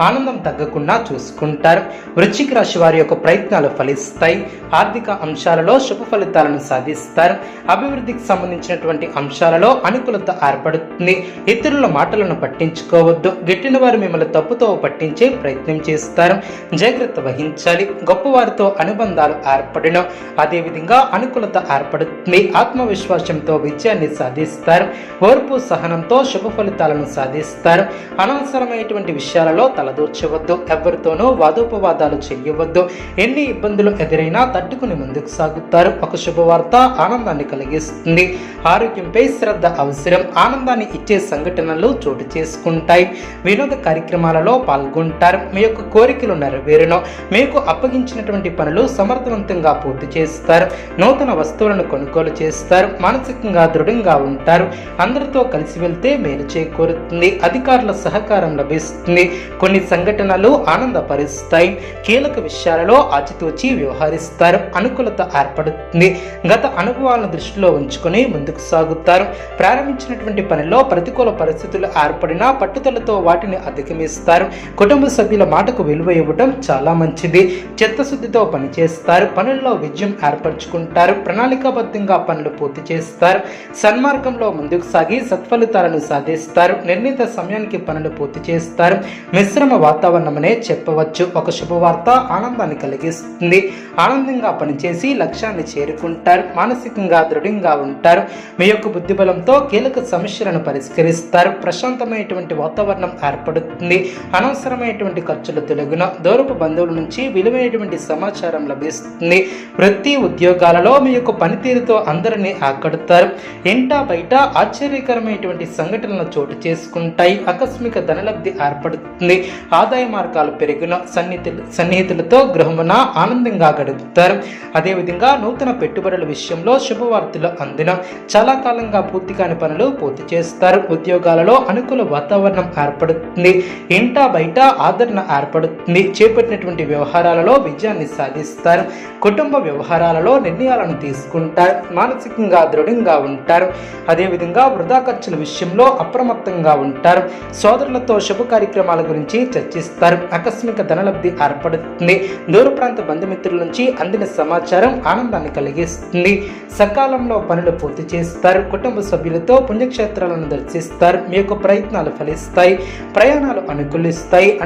ఆనందం తగ్గకుండా చూసుకుంటారు. వృశ్చిక రాశి వారి యొక్క ప్రయత్నాలు ఫలిస్తాయి. ఆర్థిక అంశాలలో శుభ ఫలితాలను సాధిస్తారు. అభివృద్ధికి సంబంధించినటువంటి అంశాలలో అనుకూలత ఏర్పడుతుంది. ఇతరుల మాటలను పట్టించుకోవద్దు. గిట్టిన వారు మిమ్మల్ని తప్పుతో పట్టించే ప్రయత్నం చేస్తారు. జాగ్రత్త వహించాలి. గొప్పవారితో అనుబంధాలు ఏర్పడిన. అదేవిధంగా అనుకూలత ఏర్పడుతుంది. ఆత్మవిశ్వాసంతో విజయాన్ని సాధిస్తారు. ఓర్పు సహనంతో శుభ ఫలితాలను సాధిస్తారు. అనవసరమైనటువంటి విషయాలలో తలదూర్చవద్దు ఎవరితోనూ వాదోపవాదాలు చేయవద్దు. ఎన్ని ఇబ్బందులు ఎదురైనా తట్టుకుని ముందుకు సాగుతారు. ఒక శుభవార్త ఆనందాన్ని కలిగిస్తుంది. ఆరోగ్యంపై శ్రద్ధ అవసరం. ఆనందాన్ని ఇచ్చే సంఘటనలు చోటు చేసుకుంటాయి. వినోద కార్యక్రమాలలో పాల్గొంటారు. మీ యొక్క కోరికలు నెరవేరును. మీకు అప్పగించినటువంటి పనులు సమర్థవంతంగా పూర్తి చేస్తారు. నూతన వస్తువులను కొనుగోలు చేస్తారు. మానసికంగా దృఢంగా ఉంటారు. అందరితో కలిసి వెళ్తే మేలు చేకూరుతుంది. అధికారుల సహకారం లభిస్తుంది. కొన్ని సంఘటనలు ఆనందపరుస్తాయి. కీలక విషయాలలో ఆచితూచి వ్యవహరిస్తారు. అనుకూలత ఏర్పడుతుంది. గత అనుభవాలను దృష్టిలో ఉంచుకొని ముందుకు సాగుతారు. ప్రారంభించినటువంటి పనిలో ప్రతికూల పరిస్థితులు ఏర్పడినా పట్టుదలతో వాటిని అధిగమిస్తారు. కుటుంబ సభ్యుల మాటకు విలువ ఇవ్వడం చాలా మంచిది. చిత్తశుద్ధితో పనిచేస్తారు. పనుల్లో విజయం ఏర్పరచుకుంటారు. ప్రణాళికాబద్ధంగా పనులు పూర్తి చేస్తారు. సన్మార్గంలో ముందుకు సాగి సత్ఫలితాలను సాధిస్తారు. నిర్ణీత సమయానికి పనులు పూర్తి చేస్తారు. మిశ్రమ వాతావరణమనే చెప్పవచ్చు. ఒక శుభవార్త ఆనందాన్ని కలిగిస్తుంది. ఆనందంగా పనిచేసి లక్ష్యాన్ని చేరుకుంటారు. మానసికంగా దృఢంగా ఉంటారు. మీ యొక్క బుద్ధిబలంతో కీలక సమస్యలను పరిష్కరిస్తారు. ప్రశాంతమైనటువంటి వాతావరణం ఏర్పడుతుంది. అనవసరమైనటువంటి ఖర్చులు తొలగిన దూరపు బంధువుల నుంచి విలువైనటువంటి సమాచారం లభిస్తుంది. వృత్తి ఉద్యోగాలలో మీ యొక్క పనితీరుతో అందరినీ ఆకడతారు ఇంటా బయట ఆశ్చర్యకరమైనటువంటి సంఘటనలు చోటు చేసుకుంటాయి. ఆకస్మిక ధనలబ్ధి ఏర్పడుతుంది. ఆదాయ మార్గాలు పెరిగిన సన్నిహితులు సన్నిహితులతో గృహమున ఆనందంగా గడుపుతారు. అదేవిధంగా నూతన పెట్టుబడుల విషయంలో శుభవార్తలు అందిన చాలా కాలంగా పూర్తి కాని పనులు పూర్తి చేస్తారు. ఉద్యోగాలలో అనుకూల వాతావరణం ఏర్పడుతుంది. ఇంట బయట ఆదరణ ఏర్పడుతుంది. చేపట్టినటువంటి వ్యవహారాలలో విజయాన్ని సాధిస్తారు. కుటుంబ వ్యవహారాలలో నిర్ణయాలను తీసుకుంటారు. మానసికంగా దృఢంగా ఉంటారు. అదేవిధంగా వృధా ఖర్చుల విషయంలో అప్రమత్తంగా ఉంటారు. సోదరులతో శుభ కార్యక్రమాల గురించి చర్చిస్తారు. ఆకస్మిక ధనలబ్ధి ఏర్పడుతుంది. దూర ప్రాంత బంధుమిత్రుల నుంచి అందిన సమాచారం ఆనందాన్ని కలిగిస్తుంది. సకాలంలో పనులు పూర్తి చేస్తారు. కుటుంబ సభ్యులతో పుణ్యక్షేత్రాలను దర్శిస్తారు. మీ యొక్క ప్రయత్నాలు ఫలిస్తాయి. ప్రయాణాలు అనుకూలిస్తాయి. అను